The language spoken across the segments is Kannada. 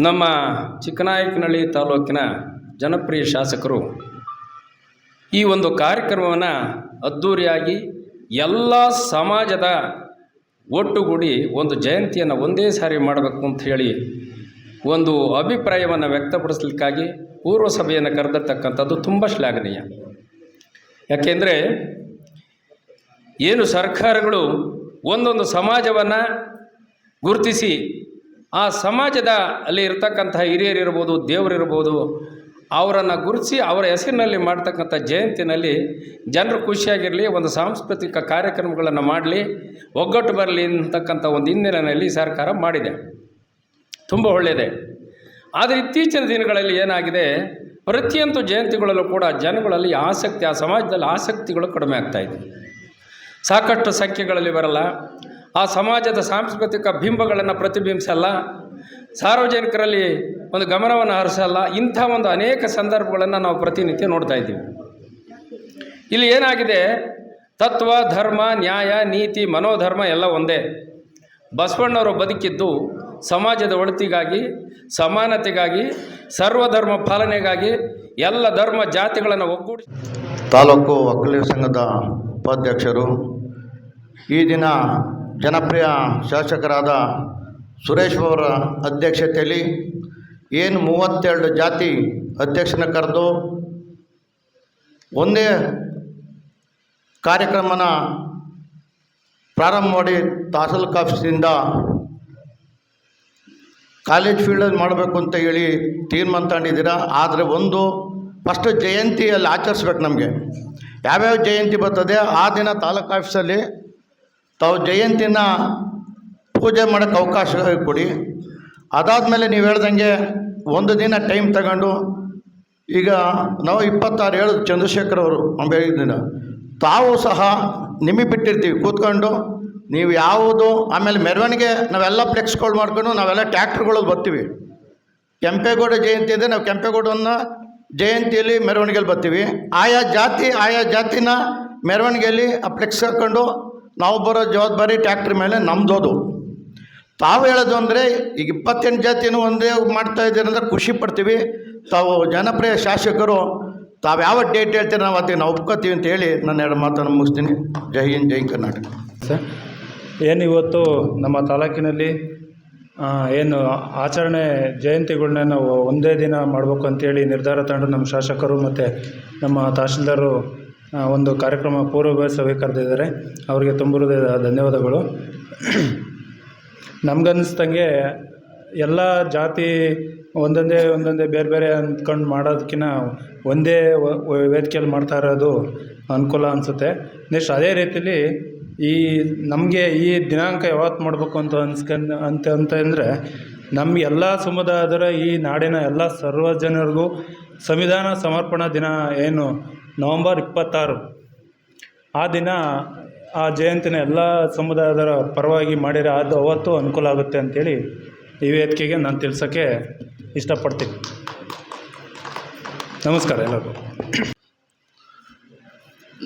ನಮ್ಮ ಚಿಕ್ಕನಾಯಕನಹಳ್ಳಿ ತಾಲೂಕಿನ ಜನಪ್ರಿಯ ಶಾಸಕರು ಈ ಒಂದು ಕಾರ್ಯಕ್ರಮವನ್ನು ಅದ್ಧೂರಿಯಾಗಿ ಎಲ್ಲ ಸಮಾಜದ ಒಟ್ಟುಗೂಡಿ ಒಂದು ಜಯಂತಿಯನ್ನು ಒಂದೇ ಸಾರಿ ಮಾಡಬೇಕು ಅಂತ ಹೇಳಿ ಒಂದು ಅಭಿಪ್ರಾಯವನ್ನು ವ್ಯಕ್ತಪಡಿಸಲಿಕ್ಕಾಗಿ ಪೂರ್ವ ಸಭೆಯನ್ನು ಕರೆದಿರ್ತಕ್ಕಂಥದ್ದು ತುಂಬ ಶ್ಲಾಘನೀಯ. ಯಾಕೆಂದರೆ ಏನು ಸರ್ಕಾರಗಳು ಒಂದೊಂದು ಸಮಾಜವನ್ನು ಗುರುತಿಸಿ ಆ ಸಮಾಜದ ಅಲ್ಲಿ ಇರ್ತಕ್ಕಂಥ ಹಿರಿಯರಿರ್ಬೋದು, ದೇವರಿರ್ಬೋದು, ಅವರನ್ನು ಗುರುತಿಸಿ ಅವರ ಹೆಸರಿನಲ್ಲಿ ಮಾಡ್ತಕ್ಕಂಥ ಜಯಂತಿನಲ್ಲಿ ಜನರು ಖುಷಿಯಾಗಿರಲಿ, ಒಂದು ಸಾಂಸ್ಕೃತಿಕ ಕಾರ್ಯಕ್ರಮಗಳನ್ನು ಮಾಡಲಿ, ಒಗ್ಗಟ್ಟು ಬರಲಿ ಅಂತಕ್ಕಂಥ ಒಂದು ಹಿನ್ನೆಲೆಯಲ್ಲಿ ಸರ್ಕಾರ ಮಾಡಿದೆ. ತುಂಬ ಒಳ್ಳೆಯದೆ. ಆದರೆ ಇತ್ತೀಚಿನ ದಿನಗಳಲ್ಲಿ ಏನಾಗಿದೆ, ಪ್ರತಿಯೊಂದು ಜಯಂತಿಗಳಲ್ಲೂ ಕೂಡ ಜನಗಳಲ್ಲಿ ಆಸಕ್ತಿ, ಆ ಸಮಾಜದಲ್ಲಿ ಆಸಕ್ತಿಗಳು ಕಡಿಮೆ ಆಗ್ತಾಯಿದೆ ಸಾಕಷ್ಟು ಸಂಖ್ಯೆಗಳಲ್ಲಿ ಬರಲ್ಲ. ಆ ಸಮಾಜದ ಸಾಂಸ್ಕೃತಿಕ ಬಿಂಬಗಳನ್ನು ಪ್ರತಿಬಿಂಬಿಸಲ್ಲ, ಸಾರ್ವಜನಿಕರಲ್ಲಿ ಒಂದು ಗಮನವನ್ನು ಹರಿಸಲ್ಲ, ಇಂಥ ಒಂದು ಅನೇಕ ಸಂದರ್ಭಗಳನ್ನು ನಾವು ಪ್ರತಿನಿತ್ಯ ನೋಡ್ತಾ ಇದ್ದೀವಿ. ಇಲ್ಲಿ ಏನಾಗಿದೆ? ತತ್ವ, ಧರ್ಮ, ನ್ಯಾಯ, ನೀತಿ, ಮನೋಧರ್ಮ ಎಲ್ಲ ಒಂದೇ. ಬಸವಣ್ಣವರು ಬದುಕಿದ್ದು ಸಮಾಜದ ಒಳಿತಿಗಾಗಿ, ಸಮಾನತೆಗಾಗಿ, ಸರ್ವಧರ್ಮ ಪಾಲನೆಗಾಗಿ, ಎಲ್ಲ ಧರ್ಮ ಜಾತಿಗಳನ್ನು ಒಗ್ಗೂಡಿ ತಾಲೂಕು ಒಕ್ಕಲಿಗ ಸಂಘದ ಉಪಾಧ್ಯಕ್ಷರು ಈ ದಿನ ಜನಪ್ರಿಯ ಶಾಸಕರಾದ ಸುರೇಶ್ ಅವರ ಅಧ್ಯಕ್ಷತೆಯಲ್ಲಿ ಏನು ಮೂವತ್ತೆರಡು ಜಾತಿ ಅಧ್ಯಕ್ಷನ ಕರೆದು ಒಂದೇ ಕಾರ್ಯಕ್ರಮನ ಪ್ರಾರಂಭ ಮಾಡಿ ತಹಸೀಲ್ ಆಫೀಸಿಂದ ಕಾಲೇಜ್ ಫೀಲ್ಡಲ್ಲಿ ಮಾಡಬೇಕು ಅಂತ ಹೇಳಿ ತೀರ್ಮಾನ ತಗೊಂಡಿದ್ದೀರಾ? ಆದರೆ ಒಂದು ಫಸ್ಟ್ ಜಯಂತಿಯಲ್ಲಿ ಆಚರಿಸ್ಬೇಕು ನಮಗೆ. ಯಾವ್ಯಾವ ಜಯಂತಿ ಬರ್ತದೆ? ಆ ದಿನ ತಾಲೂಕು ಆಫೀಸಲ್ಲಿ ತಾವು ಜಯಂತಿನ ಪೂಜೆ ಮಾಡೋಕ್ಕೆ ಅವಕಾಶ ಕೊಡಿ. ಅದಾದಮೇಲೆ ನೀವು ಹೇಳ್ದಂಗೆ ಒಂದು ದಿನ ಟೈಮ್ ತಗೊಂಡು ಈಗ ನಾವು ಇಪ್ಪತ್ತಾರು ಹೇಳು ಚಂದ್ರಶೇಖರ್ ಅವರು ಅಂಬೇಡ್ಕರ್ ತಾವು ಸಹ ನಿಮಗೆ ಬಿಟ್ಟಿರ್ತೀವಿ. ಕೂತ್ಕೊಂಡು ನೀವು ಯಾವುದು, ಆಮೇಲೆ ಮೆರವಣಿಗೆ ನಾವೆಲ್ಲ ಫ್ಲೆಕ್ಸ್ಗಳು ಮಾಡ್ಕೊಂಡು ನಾವೆಲ್ಲ ಟ್ಯಾಕ್ಟ್ರ್ಗಳು ಬರ್ತೀವಿ. ಕೆಂಪೇಗೌಡ ಜಯಂತಿ ಅಂದರೆ ನಾವು ಕೆಂಪೇಗೌಡನ ಜಯಂತಿಯಲ್ಲಿ ಮೆರವಣಿಗೆಯಲ್ಲಿ ಬರ್ತೀವಿ. ಆಯಾ ಜಾತಿ, ಆಯಾ ಜಾತಿನ ಮೆರವಣಿಗೆಯಲ್ಲಿ ಆ ಫ್ಲೆಕ್ಸ್ ಹಾಕ್ಕೊಂಡು ನಾವು ಬರೋ ಜವಾಬ್ದಾರಿ ಟ್ಯಾಕ್ಟ್ರಿ ಮೇಲೆ ನಮ್ಮದೋದು ತಾವು ಹೇಳೋದು ಅಂದರೆ ಈಗ ಇಪ್ಪತ್ತೆಂಟು ಜಾತಿನೂ ಒಂದೇ ಮಾಡ್ತಾ ಇದ್ದೀರಿ ಅಂದರೆ ಖುಷಿ ಪಡ್ತೀವಿ. ತಾವು ಜನಪ್ರಿಯ ಶಾಸಕರು ತಾವು ಯಾವ ಡೇಟ್ ಹೇಳ್ತೀರ ನಾವು ಅದಕ್ಕೆ ನಾವು ಒಪ್ಕೋತೀವಿ ಅಂತ ಹೇಳಿ ನನ್ನ ಎರಡು ಮಾತನ್ನು ಮುಗಿಸ್ತೀನಿ. ಜೈ ಹಿಂದ್ ಜೈ ಕರ್ನಾಟಕ. ಸರ್ ಏನು ಇವತ್ತು ನಮ್ಮ ತಾಲೂಕಿನಲ್ಲಿ ಏನು ಆಚರಣೆ ಜಯಂತಿಗಳನ್ನ ನಾವು ಒಂದೇ ದಿನ ಮಾಡಬೇಕು ಅಂತೇಳಿ ನಿರ್ಧಾರ ತಗೊಂಡು ನಮ್ಮ ಶಾಸಕರು ಮತ್ತು ನಮ್ಮ ತಹಶೀಲ್ದಾರು ಆ, ಒಂದು ಕಾರ್ಯಕ್ರಮ ಪೂರ್ವಭಾವಿ ಕರೆದಿದ್ದಾರೆ. ಅವರಿಗೆ ತುಂಬ ಹೃದಯದ ಧನ್ಯವಾದಗಳು. ನಮ್ಗನ್ನಿಸ್ದಂಗೆ ಎಲ್ಲ ಜಾತಿ ಒಂದೊಂದೇ ಒಂದೊಂದೇ ಬೇರೆ ಬೇರೆ ಅಂದ್ಕೊಂಡು ಮಾಡೋದಕ್ಕಿಂತ ಒಂದೇ ವೇದಿಕೆಯಲ್ಲಿ ಮಾಡ್ತಾ ಇರೋದು ಅನುಕೂಲ ಅನಿಸುತ್ತೆ. ನೆಕ್ಸ್ಟ್ ಅದೇ ರೀತಿಲಿ ಈ ನಮಗೆ ಈ ದಿನಾಂಕ ಯಾವತ್ತು ಮಾಡಬೇಕು ಅಂತ ಅನ್ಸ್ಕೊಂಡು ಅಂತ ಅಂತ ಅಂದರೆ ನಮ್ಮ ಎಲ್ಲ ಸಮುದಾಯದರ ಈ ನಾಡಿನ ಎಲ್ಲ ಸರ್ವ ಜನರಿಗೂ ಸಂವಿಧಾನ ಸಮರ್ಪಣಾ ದಿನ ಏನು ನವಂಬರ್ ಇಪ್ಪತ್ತಾರು. ಆ ದಿನ ಆ ಜಯಂತಿನ ಎಲ್ಲ ಸಮುದಾಯದರ ಪರವಾಗಿ ಮಾಡಿರೋ ಅದು ಅವತ್ತು ಅನುಕೂಲ ಆಗುತ್ತೆ ಅಂತೇಳಿ ಈ ವೇದಿಕೆಗೆ ನಾನು ತಿಳಿಸೋಕ್ಕೆ ಇಷ್ಟಪಡ್ತೀನಿ. ನಮಸ್ಕಾರ ಎಲ್ಲರಿಗೂ.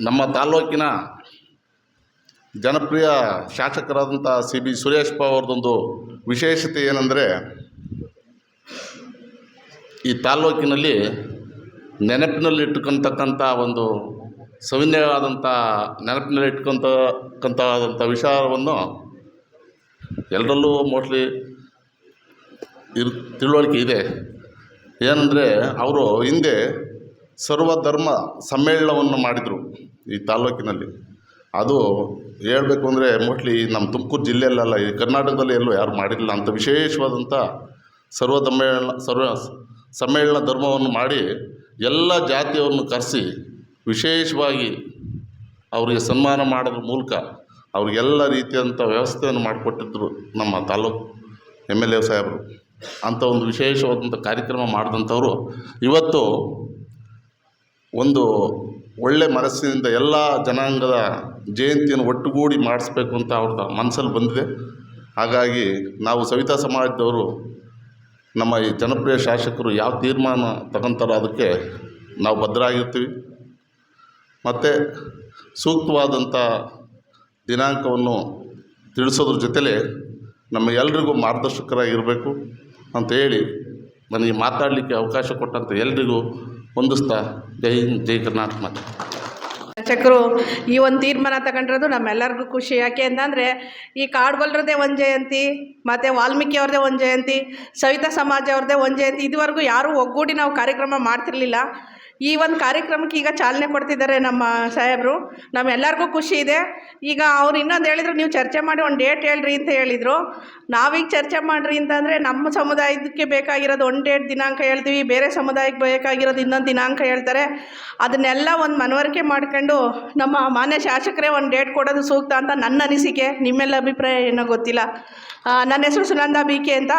ನಮ್ಮ ತಾಲ್ಲೂಕಿನ ಜನಪ್ರಿಯ ಶಾಸಕರಾದಂಥ ಸಿ ಬಿ ಸುರೇಶ್ ಬಾಬು ಅವ್ರದ್ದೊಂದು ವಿಶೇಷತೆ ಏನಂದರೆ ಈ ತಾಲ್ಲೂಕಿನಲ್ಲಿ ನೆನಪಿನಲ್ಲಿ ಇಟ್ಕೊತಕ್ಕಂಥ ಒಂದು ಸವಿನಯವಾದಂಥ ನೆನಪಿನಲ್ಲಿ ಇಟ್ಕೊತಕ್ಕಂಥವಾದಂಥ ವಿಚಾರವನ್ನು ಎಲ್ಲರಲ್ಲೂ ಮೋಸ್ಟ್ಲಿ ಇರ್ ತಿಳುವಳಿಕೆ ಇದೆ. ಏನಂದರೆ ಅವರು ಹಿಂದೆ ಸರ್ವಧರ್ಮ ಸಮ್ಮೇಳನವನ್ನು ಮಾಡಿದರು ಈ ತಾಲೂಕಿನಲ್ಲಿ ಅದು ಹೇಳಬೇಕು ಅಂದರೆ ಮೋಸ್ಟ್ಲಿ ನಮ್ಮ ತುಮಕೂರು ಜಿಲ್ಲೆಯಲ್ಲೆಲ್ಲ, ಈ ಕರ್ನಾಟಕದಲ್ಲಿ ಎಲ್ಲೂ ಯಾರು ಮಾಡಿರಲಿಲ್ಲ. ಅಂತ ವಿಶೇಷವಾದಂಥ ಸರ್ವ ಸಮ್ಮೇಳನ ಸರ್ವ, ಸಮ್ಮೇಳನ ಧರ್ಮವನ್ನು ಮಾಡಿ ಎಲ್ಲ ಜಾತಿಯವ್ರನ್ನು ಕರೆಸಿ ವಿಶೇಷವಾಗಿ ಅವರಿಗೆ ಸನ್ಮಾನ ಮಾಡೋದ್ರ ಮೂಲಕ ಅವ್ರಿಗೆಲ್ಲ ರೀತಿಯಾದಂಥ ವ್ಯವಸ್ಥೆಯನ್ನು ಮಾಡಿಕೊಟ್ಟಿದ್ದರು ನಮ್ಮ ತಾಲೂಕು ಎಂ ಎಲ್ ಎ ಸಾಹೇಬರು. ಅಂಥ ಒಂದು ವಿಶೇಷವಾದಂಥ ಕಾರ್ಯಕ್ರಮ ಮಾಡಿದಂಥವ್ರು. ಇವತ್ತು ಒಂದು ಒಳ್ಳೆ ಮನಸ್ಸಿನಿಂದ ಎಲ್ಲ ಜನಾಂಗದ ಜಯಂತಿಯನ್ನು ಒಟ್ಟುಗೂಡಿ ಮಾಡಿಸ್ಬೇಕು ಅಂತ ಅವ್ರದ್ದು ಮನಸ್ಸಲ್ಲಿ ಬಂದಿದೆ. ಹಾಗಾಗಿ ನಾವು ಸವಿತಾ ಸಮಾಜದವರು ನಮ್ಮ ಈ ಜನಪ್ರಿಯ ಶಾಸಕರು ಯಾವ ತೀರ್ಮಾನ ತಗೊಂತಾರೋ ಅದಕ್ಕೆ ನಾವು ಬದ್ಧರಾಗಿರ್ತೀವಿ ಮತ್ತು ಸೂಕ್ತವಾದಂಥ ದಿನಾಂಕವನ್ನು ತಿಳಿಸೋದ್ರ ಜೊತೆಲೆ ನಮ್ಮ ಎಲ್ರಿಗೂ ಮಾರ್ಗದರ್ಶಕರಾಗಿರಬೇಕು ಅಂತ ಹೇಳಿ ನನಗೆ ಮಾತಾಡಲಿಕ್ಕೆ ಅವಕಾಶ ಕೊಟ್ಟಂಥ ಎಲ್ರಿಗೂ ಹೊಂದಿಸ್ತಾ ಜೈ ಹಿಂದ್, ಜೈ ಕರ್ನಾಟಕ ಮಾತೆ. ಶಾಸಕರು ಈ ಒಂದು ತೀರ್ಮಾನ ತಗೊಂಡಿರೋದು ನಮ್ಮೆಲ್ಲರಿಗೂ ಖುಷಿ. ಯಾಕೆ ಅಂತಂದರೆ ಈ ಕಾಡ್ಗೊಲ್ರದೇ ಒಂದು ಜಯಂತಿ, ಮತ್ತು ವಾಲ್ಮೀಕಿ ಅವ್ರದ್ದೇ ಒಂದು ಜಯಂತಿ, ಸವಿತಾ ಸಮಾಜ ಅವ್ರದ್ದೇ ಒಂದು ಜಯಂತಿ, ಇದುವರೆಗೂ ಯಾರೂ ಒಗ್ಗೂಡಿ ನಾವು ಕಾರ್ಯಕ್ರಮ ಮಾಡ್ತಿರ್ಲಿಲ್ಲ. ಈ ಒಂದು ಕಾರ್ಯಕ್ರಮಕ್ಕೆ ಈಗ ಚಾಲನೆ ಕೊಡ್ತಿದ್ದಾರೆ ನಮ್ಮ ಸಾಹೇಬರು. ನಮ್ಮೆಲ್ಲರಿಗೂ ಖುಷಿ ಇದೆ. ಈಗ ಅವ್ರು ಇನ್ನೊಂದು ಹೇಳಿದ್ರು, ನೀವು ಚರ್ಚೆ ಮಾಡಿ ಒಂದು ಡೇಟ್ ಹೇಳ್ರಿ ಅಂತ ಹೇಳಿದರು. ನಾವೀಗ ಚರ್ಚೆ ಮಾಡಿರಿ ಅಂತಂದರೆ ನಮ್ಮ ಸಮುದಾಯಕ್ಕೆ ಬೇಕಾಗಿರೋದು ಒಂದು ಡೇಟ್ ದಿನಾಂಕ ಹೇಳ್ತೀವಿ, ಬೇರೆ ಸಮುದಾಯಕ್ಕೆ ಬೇಕಾಗಿರೋದು ಇನ್ನೊಂದು ದಿನಾಂಕ ಹೇಳ್ತಾರೆ. ಅದನ್ನೆಲ್ಲ ಒಂದು ಮನವರಿಕೆ ಮಾಡ್ಕೊಂಡು ನಮ್ಮ ಮಾನ್ಯ ಶಾಸಕರೇ ಒಂದು ಡೇಟ್ ಕೊಡೋದು ಸೂಕ್ತ ಅಂತ ನನ್ನ ಅನಿಸಿಕೆ, ನಿಮ್ಮೆಲ್ಲ ಅಭಿಪ್ರಾಯ ಏನೋ ಗೊತ್ತಿಲ್ಲ. ನನ್ನ ಹೆಸರು ಸುನಂದ ಬಿ ಕೆ ಅಂತ,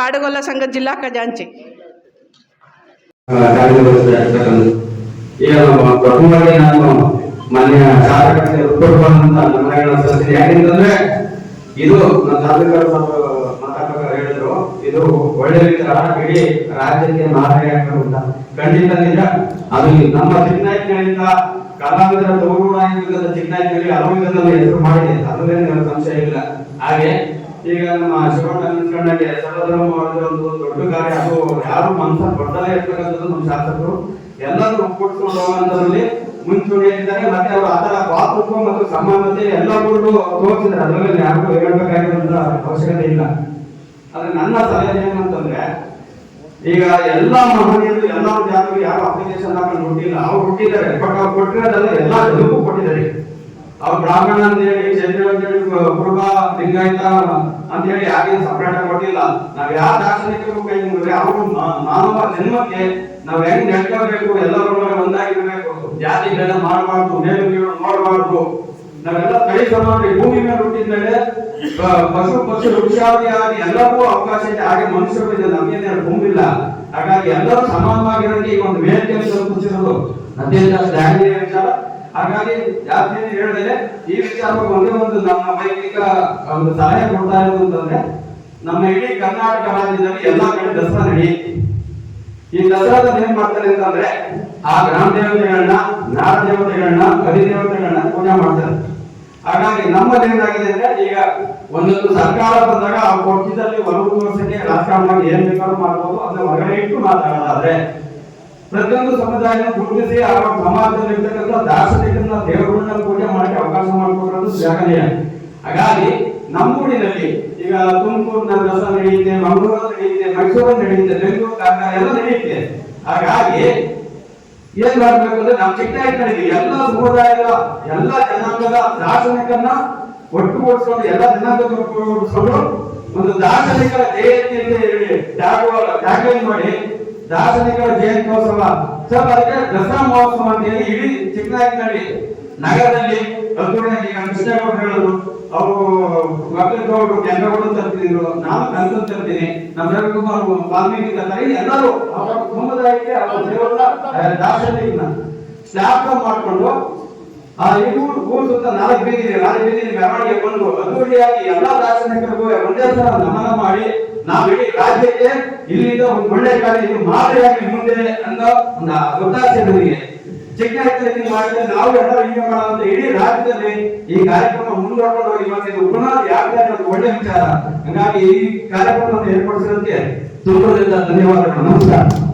ಕಾಡುಗೊಲ್ಲ ಸಂಘದ ಜಿಲ್ಲಾ ಖಜಾಂಚಿ. ಈಗ ಪ್ರಥಮವಾಗಿ ನಾನು ಮಾನ್ಯ ಶಾಸಕರಿಗೆ ಉತ್ತರವಾದಂತ ನಮನಗಳನ್ನು ಸಲ್ಲಿಸ್ತೀನಿ ಯಾಕೆಂತಂದ್ರೆ ಇದು ನನ್ನ ಶಾಸಕರು ಮಾತಾಡ್ಬೇಕಾದ್ರೆ ಹೇಳಿದ್ರು, ಇದು ಒಳ್ಳೆ ವಿಚಾರ, ಇಡೀ ರಾಜ್ಯಕ್ಕೆ ಮಾದರಿ ಅಂತ ಖಂಡಿತ ನಿಜ. ಅದು ನಮ್ಮ ಚಿಕ್ಕನಾಯಕಗಳಿಂದ ಕಲಾವಿದರ ತೋರುಣಾಯುಗದ ಚಿಕ್ಕನಾಯಕರಿಗೆ ಹಲವು ವಿಧದಲ್ಲಿ ಹೆಸರು ಮಾಡಿದೆ. ಅದರಲ್ಲಿ ನನಗೆ ಸಂಶಯ ಇಲ್ಲ. ಹಾಗೆ ಈಗ ನಮ್ಮ ಶಿವಣ್ಣ ಸರ್ವಧರ್ಮ ಮಾಡಿದ ಒಂದು ದೊಡ್ಡ ಕಾರ್ಯ. ಅದು ಯಾರು ಮನಸ್ಸ ದೊಡ್ಡದೇ ಇರ್ತಕ್ಕಂಥದ್ದು ನಮ್ಮ ಶಾಸಕರು. ಎಲ್ಲರೂ ಒಗ್ಗೂಡಿಸ್ಕೊಂಡು ಹೋಗುವಂತದ್ರಲ್ಲಿ ಮುಂಚೂಣಿಯಲ್ಲಿದ್ದಾರೆ. ಮತ್ತೆ ಅವರು ಅದರ ಭಾತೃತ್ವ ಮತ್ತು ಸಮಾನತೆ ಎಲ್ಲರಿಗೂ ತೋರಿಸಿದ್ರೆ ಅದರಲ್ಲಿ ಯಾರಿಗೂ ಹೇಳ್ಬೇಕಾಗಿರುವಂತ ಅವಶ್ಯಕತೆ ಇಲ್ಲ. ಆದ್ರೆ ನನ್ನ ಸಲಹೆ ಏನಂತಂದ್ರೆ, ಈಗ ಎಲ್ಲ ಮಹನೀಯರು, ಎಲ್ಲಾ ಜಾತಿಗೂ ಯಾರು ಅಪ್ಲಿಕೇಶನ್ ಹಾಕೊಂಡು ಹುಟ್ಟಿಲ್ಲ. ಅವ್ರು ಹುಟ್ಟಿದ್ದಾರೆ. ಬಟ್ ಅವ್ರು ಕೊಟ್ಟಿರೋದಲ್ಲ ಎಲ್ಲಾ ಜನಕ್ಕೂ ಕೊಟ್ಟಿದ್ದಾರೆ. ಅವ್ರು ಬ್ರಾಹ್ಮಣ ಅಂತ ಹೇಳಿ ಕ್ಷತ್ರಿಯ ಅಂತ ಹೇಳಿ ಕುರುಬ ಲಿಂಗಾಯತ ಅಂತ ಹೇಳಿ ಯಾರಿಗೂ ಸಪರೇಟ್ ಕೊಟ್ಟಿಲ್ಲ. ನಾವ್ ಯಾವ ದಾರ್ಶನಿಕರು ಅವರು ಮಾನವ ಜನ್ಮಕ್ಕೆ ನಾವ್ ಹೆಂಗ್ ನಡ್ಕೋಬೇಕು ಎಲ್ಲರ ಒಂದಾಗಿರ್ಬೇಕು ಒಂದಾಗಿರ್ಬೇಕು ಜಾತಿಗಳನ್ನ ಮಾಡಬಾರ್ದು ಮೇಲು ಕೀಳು ನೋಡಬಾರ್ದು. ನಾವೆಲ್ಲ ಕೈ ಭೂಮಿ ಮೇಲೆ ಹುಟ್ಟಿದ ಮೇಲೆ ಪಶು ಪಶು ವೃಕ್ಷಾದಿ ಆಗಿ ಎಲ್ಲರಿಗೂ ಅವಕಾಶ ಇದೆ. ಹಾಗೆ ಮನುಷ್ಯರು ಇದೆ ನಮಗೇನೆ ಭೂಮಿಲ್ಲ ಹಾಗಾಗಿ ಎಲ್ಲರೂ ಸಮಾನವಾಗಿರೋಕೆ ಈಗ ಒಂದು ವೇದಿಕೆಯನ್ನು ಕಲ್ಪಿಸಿರೋದು ಅತ್ಯಂತ ದಾಂಡಿಯ ವಿಚಾರ. ಹಾಗಾಗಿ ಜಾಸ್ತಿ ಹೇಳಿದ್ರೆ ಈ ವಿಚಾರವಾಗಿ ಒಂದೇ ಒಂದು ನಮ್ಮ ವೈಯಕ್ತಿಕ ಒಂದು ಸಹಾಯ ಕೊಡ್ತಾ ಇರೋದು ಅಂತಂದ್ರೆ ನಮ್ಮ ಇಡೀ ಕರ್ನಾಟಕ ರಾಜ್ಯದಲ್ಲಿ ಎಲ್ಲಾ ಕಡೆ ದಸರಾ ನಡೆಯುತ್ತೆ. ಈ ದಸರಾದಲ್ಲಿ ಏನ್ ಮಾಡ್ತಾರೆ ಅಂತಂದ್ರೆ ಆ ಗ್ರಾಮ ದೇವತೆಗಳನ್ನ, ನಾಡ ದೇವತೆಗಳನ್ನ ಅಧಿದೇವತೆಗಳನ್ನ ಪೂಜೆ ಮಾಡ್ತಾರೆ. ಹಾಗಾಗಿ ನಮ್ಮಲ್ಲಿ ಏನಾಗಿದೆ ಅಂದ್ರೆ ಈಗ ಒಂದೊಂದು ಸರ್ಕಾರ ಬಂದಾಗ ಆ ಕೊಟ್ಟಿದ್ದಲ್ಲಿ ಒಂದು ವರ್ಷಕ್ಕೆ ರಾಜಕಾರಣವಾಗಿ ಏನ್ ಬೇಕಾದ್ರೂ ಮಾಡ್ಬೋದು ಅದನ್ನ ಹೊರಗಡೆ ಇಟ್ಟು ಮಾತಾಡೋದಾದ್ರೆ ಪ್ರತಿಯೊಂದು ಸಮುದಾಯ ಗುರುತಿಸಿ ಆ ಸಮಾಜದಲ್ಲಿ ಇರ್ತಕ್ಕಂಥ ದಾರ್ಶನಿಕರನ್ನ ದೇವರುಗಳನ್ನ ಪೂಜೆ ಮಾಡಕ್ಕೆ ಅವಕಾಶ ಮಾಡಿಕೊಡುವುದು ಶ್ಲಾಘನೀಯ. ಹಾಗಾಗಿ ನಮ್ಮೂರಿನಲ್ಲಿ ಈಗ ತುಮಕೂರಿನ ದಸರಾ ನಡೆಯುತ್ತೆ ಮಂಗಳೂರಲ್ಲಿ ನಡೆಯುತ್ತೆ ಮೈಸೂರಲ್ಲಿ ನಡೆಯುತ್ತೆ, ಬೆಂಗಳೂರು ಕಾರ್ಕಳ ಎಲ್ಲ ನಡೆಯುತ್ತೆ. ಹಾಗಾಗಿ ಏನ್ ಮಾಡ್ಬೇಕಂದ್ರೆ ನಾವು ಚಿಕ್ಕನಾಯಕನಿಗೆ ಎಲ್ಲ ಸಮುದಾಯದ ಎಲ್ಲ ಜನಾಂಗದ ದಾರ್ಶನಿಕರನ್ನ ಒಟ್ಟುಗೂಡಿಸ್ಕೊಂಡು ಎಲ್ಲ ಜನಾಂಗದ ಒಟ್ಟುಗೂಡಿಸ್ಕೊಂಡು ಒಂದು ದಾರ್ಶನಿಕರ ಜಯಂತಿ ಅಂತ ಹೇಳಿ ಟ್ಯಾಗ್ಲೈನ್ ಮಾಡಿ ದಾರ್ಶನಿಕರ ಜಯಂತ್ಯೋತ್ಸವ. ಸರ್ ಅದಕ್ಕೆ ದಸರಾ ಮಹೋತ್ಸವ ಅಂತ ಹೇಳಿ ಇಡೀ ಚಿಕ್ಕನಾಯಕನಹಳ್ಳಿ ನಗರದಲ್ಲಿ, ಕಲ್ತೂರಿನಲ್ಲಿ ಈಗ ಕೃಷ್ಣೇಗೌಡರು ಹೇಳಿದ್ರು. ಅವರು ಗೌಡರು ಕೆಂಪೇಗೌಡರು ತರ್ತಿದ್ರು. ನಾನು ಕಲ್ತು ತರ್ತೀನಿ. ನಮ್ಮ ರವಿಕುಮಾರ್ ವಾಲ್ಮೀಕಿ ತರ್ತಾರೆ. ಎಲ್ಲರೂ ಅವರ ಸಮುದಾಯಕ್ಕೆ ಅವರ ದೇವರ ದಾರ್ಶನಿಕನ ಸ್ಟಾಪ್ ಮಾಡಿಕೊಂಡು, ಆ ಈ ಊರು ಸುತ್ತ ನಾಲ್ಕು ಬೀದಿ ನಾಲ್ಕು ಬೀದಿ ಮೆರವಣಿಗೆ ಬಂದು ಅದ್ದೂರಿಯಾಗಿ ಎಲ್ಲಾ ದಾರ್ಶನಿಕರಿಗೂ ಒಂದೇ ಸಲ ನಮನ ಮಾಡಿ ನಾವು ಇಡೀ ರಾಜ್ಯಕ್ಕೆ ಇಲ್ಲಿಂದ ಒಂದು ಒಳ್ಳೆ ಇದು ಮಾದರಿಯಾಗಿ ಮುಂದೆ ಅನ್ನೋ ಒಂದು ಒತ್ತಾಸೆ ನಮಗೆ. ಚಿಕ್ಕ ಮಾಡಿದ್ರೆ ನಾವು ಎಲ್ಲರೂ ಹಿಂಗೆ ಮಾಡೋದಂತ ಇಡೀ ರಾಜ್ಯದಲ್ಲಿ ಈ ಕಾರ್ಯಕ್ರಮ ಮುಂದುವರ್ಕೊಂಡು ಹೋಗಿ ಮತ್ತೆ ಇದು ಪುನಃ ಯಾಕೆ ಒಳ್ಳೆ ವಿಚಾರ. ಹಂಗಾಗಿ ಈ ಕಾರ್ಯಕ್ರಮವನ್ನು ಏರ್ಪಡಿಸಿರೋದಕ್ಕೆ ತುಂಬ ಧನ್ಯವಾದಗಳು. ನಮಸ್ಕಾರ.